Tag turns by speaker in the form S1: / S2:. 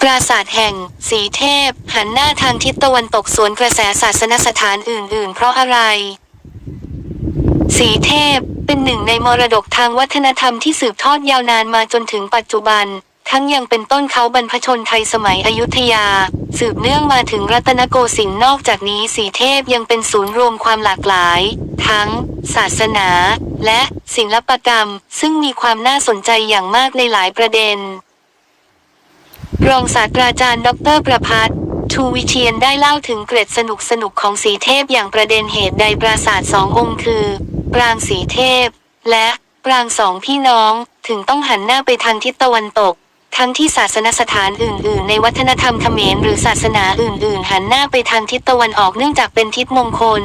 S1: ปราสาทแห่ง สีเทพ หันหน้าทางทิศตะวันตกสวนกระแสศาสนสถานอื่น ๆ เพราะอะไร สีเทพเป็นหนึ่งในมรดกทางวัฒนธรรมที่สืบทอดยาวนานมาจนถึงปัจจุบัน ทั้งยังเป็นต้นเขาบรรพชนไทยสมัยอยุธยา สืบเนื่องมาถึงรัตนโกสินทร์นอกจากนี้สีเทพยังเป็นศูนย์รวมความหลากหลาย ทั้ง ศาสนา และศิลปกรรม ซึ่งมีความน่าสนใจอย่างมากในหลายประเด็น รองศาสตราจารย์ดรประพัฒน์ทูวิเทียนได้เล่าถึงเกร็ดสนุกสนุกของสีเทพอย่างประเด็นเหตุใดปราสาทสององค์คือ ปรางสีเทพ และปรางสองพี่น้องถึงต้องหันหน้าไปทางทิศตะวันตก ทั้งที่ศาสนสถานอื่น ๆ ในวัฒนธรรมเขมรหรือศาสนาอื่น ๆ หันหน้าไปทางทิศตะวันออกเนื่องจากเป็นทิศมงคล